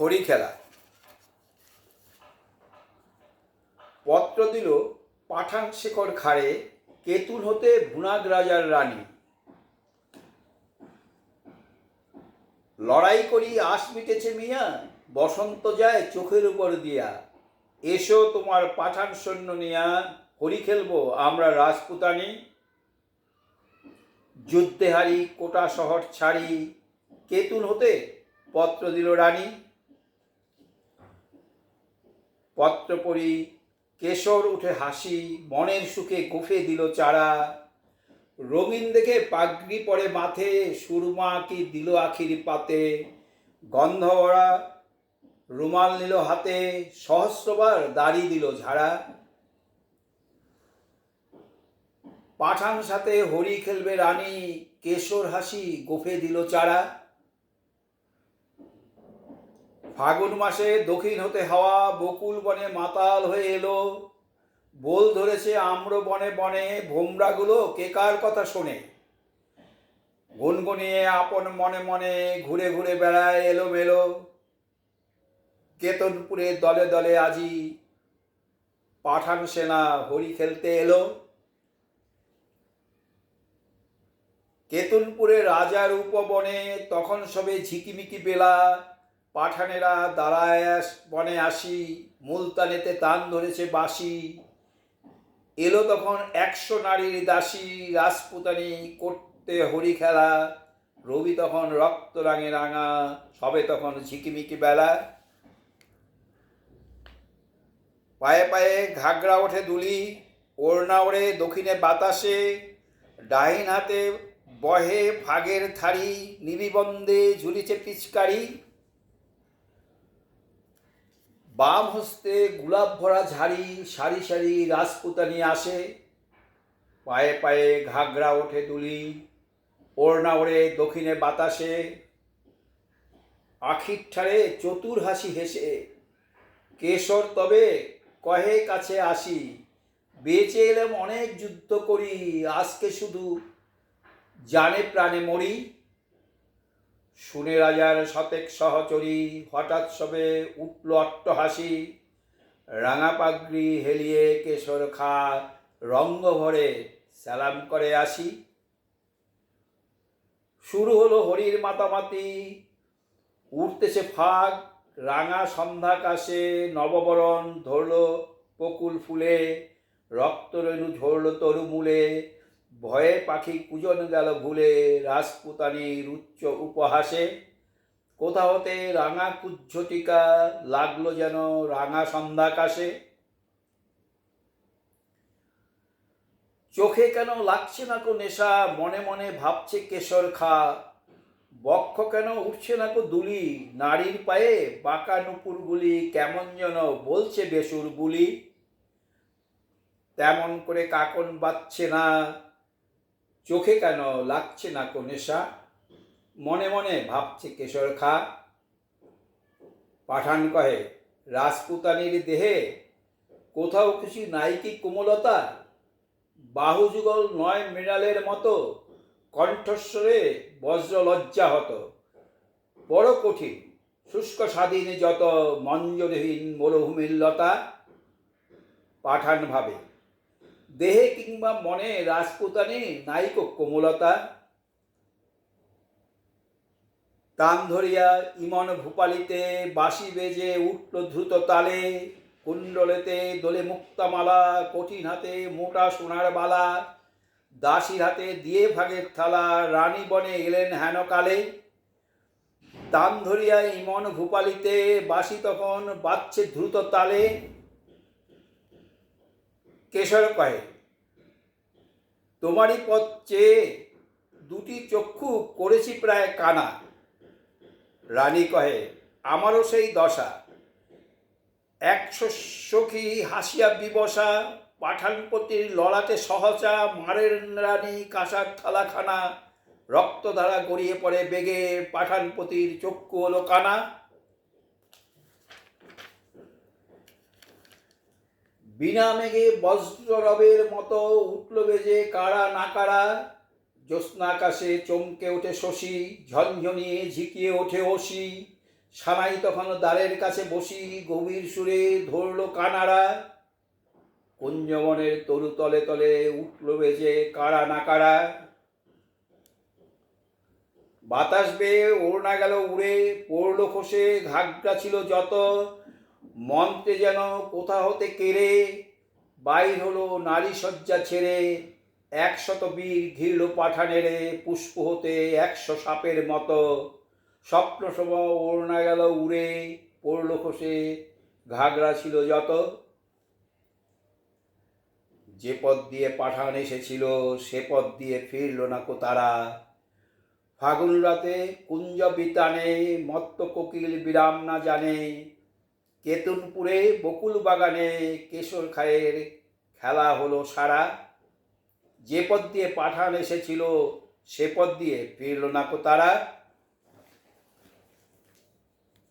হরি খেলা। পত্র দিল পাঠান শেখর খাড়ে, কেতুল হতে ভুনাগ রাজার রানী। লড়াই করি আশ মিটেছে মিয়া, বসন্ত যায় চোখের উপর দিয়া। এসো তোমার পাঠান সৈন্য নিয়া, হরি খেলব আমরা রাজপুতানি। যুদ্ধে হারি কোটা শহর ছাড়ি কেতুন হতে পত্র দিল রানী। পত্র পড়ি কেশর উঠে হাসি মনের সুখে গুফে দিল চারা। রঙিন দেখে পাগড়ি পরে মাথে, সুরমা কি দিল আখির পাতে। গন্ধ ভরা রুমাল নিল হাতে, সহস্রবার দাড়ি দিল ঝাড়া। পাঠান সাথে হরি খেলবে রানী, কেশর হাসি গোফে দিল চারা। ফাগুন মাসে দক্ষিণ হতে হাওয়া বকুল বনে মাতাল হয়ে এলো। বোল ধরেছে আম্র বনে বনে, ভোমরাগুলো কেকার কথা শোনে? গুনগুনিয়ে আপন মনে মনে ঘুরে ঘুরে বেড়ায় এলো মেলো কেতনপুরে দলে দলে আজি পাঠান সেনা হরি খেলতে এলো। কেতনপুরে রাজার উপবনে তখন সবে ঝিকিমিকি বেলা। পাঠানেরা দাঁড়ায় বনে আসি, মুলতানেতে তান ধরেছে বাসি এলো তখন একশো নারীর দাসী, রাজপুতানি করতে হরি খেলা। রবি তখন রক্ত রাঙে রাঙা, সবে তখন ঝিকিমিকি বেলা। পায়ে পায়ে ঘাগরা ওঠে দুলি, ওড়না ওড়ে দক্ষিণে বাতাসে। ডাইন হাতে বহে ভাগের থারি নিবিবন্দে ঝুলিছে পিচকারি। বাম হস্তে গোলাপ ভরা ঝাড়ি, সারি সারি রাজপুতানি আসে। পায়ে পায়ে ঘাগরা ওঠে দুলি ওড়না ওড়ে দক্ষিণে বাতাসে। আখির ঠারে চতুর হাসি হেসে, কেশর তবে কহে কাছে আসি, বেঁচে এলাম অনেক যুদ্ধ করি, আজকে শুধু জানে প্রাণে মরি। শুনে রাজার শতেক সহচরী হঠাৎ সবে উঠল অট্টহাসি। রাঙা পাগড়ি হেলিয়ে কেশর খা রঙ্গ ভরে সালাম করে আসি। শুরু হলো হরির মাতামাতি। উঠতেছে ফাগ রাঙা সন্ধ্যাকাশে নববরণ ধরল বকুল ফুলে, রক্তরেণু ঝরল তরুমূলে ভয়ে পাখি কুজন গেল ভুলে রাজপুতানির উচ্চ উপহাসে। কোথা হতে রাঙা কুজ্ঝটিকা লাগল যেন রাঙা সন্ধ্যাকাশে। চোখে কেন লাগছে না কো নেশা, মনে মনে ভাবছে কেশর খা। বক্ষ কেন উঠছে না কো দুলি নারীর পায়ে বাঁকা নুপুরগুলি কেমন যেন বলছে বেসুর বুলি। তেমন করে কাকন বাচ্ছে না চোখে কেন লাগছে না কো নেশা? মনে মনে ভাবছে কেশর খা। পাঠান কহে, রাজপুতানির দেহে কোথাও খুশি নাই কি কোমলতা? বাহুযুগল নয় মৃণালের মতো কণ্ঠস্বরে বজ্র লজ্জা হতো। বড় কঠিন, শুষ্ক স্বাধীন যত মঞ্জরহীন মরুভূমির লতা। পাঠান ভাবে দেহে কিংবা মনে রাজপুতানি নাইক কোমলতা। তান ধরিয়া ইমন ভূপালিতে বাঁশি বেজে উঠল দ্রুত তালে। কুণ্ডলেতে দোলে মুক্তামালা, কঠিন হাতে মোটা সোনার বালা। দাসীর হাতে দিয়ে ভাগের থালা, রানী বনে এলেন হেন কালে। তান ধরিয়া ইমন ভূপালিতে বাঁশি তখন বাজছে দ্রুত তালে। কেশর কহে তোমারই পথ চেয়ে দুটি চক্ষু করেছি প্রায় কানা। রানী কহে, আমারও সেই দশা। একশো সখী হাসিয়া বিবসা পাঠানপতির লড়াতে সহচা মারের রানী কাঁসার থালাখানা, রক্তধারা গড়িয়ে পড়ে বেগে পাঠানপতির চক্ষু হলো কানা। বিনা মেঘে বজ্ররবের মতো উঠল বেজে কারা না কারা জ্যোৎস্নাকাশে চমকে ওঠে শশী ঝনঝনিয়ে ঝিকিয়ে ওঠে ওসি সানাই তখন দ্বারের কাছে বসি, গভীর সুরে ধরল কানারা কুঞ্জবনের তরু তলে তলে উঠল বেজে কারা না কারা বাতাস বেয়ে ওড়না গেল উড়ে, পড়ল খসে, ঘাগরা ছিল যত। মন্ত্রে যেন কোথা হতে কেড়ে, বাইর হলো নারী শয্যা ছেড়ে, একশত বীর ঘিরল পাঠানেরে পুষ্প হতে একশো সাপের মতো। স্বপ্ন সম ওড়না গেল উড়ে, পড়ল খসে, ঘাগরা ছিল যত। যে পথ দিয়ে পাঠান এসেছিল, সে পথ দিয়ে ফিরল না কো তারা। ফাগুন রাতে কুঞ্জ বিতানে, মত্ত কোকিল বিরাম না জানে কেতুনপুরে বকুল বাগানে কেশর খায়ের খেলা হলো সারা। যে পথ দিয়ে পাঠান এসেছিল, সে পথ দিয়ে ফিরল না কো তারা।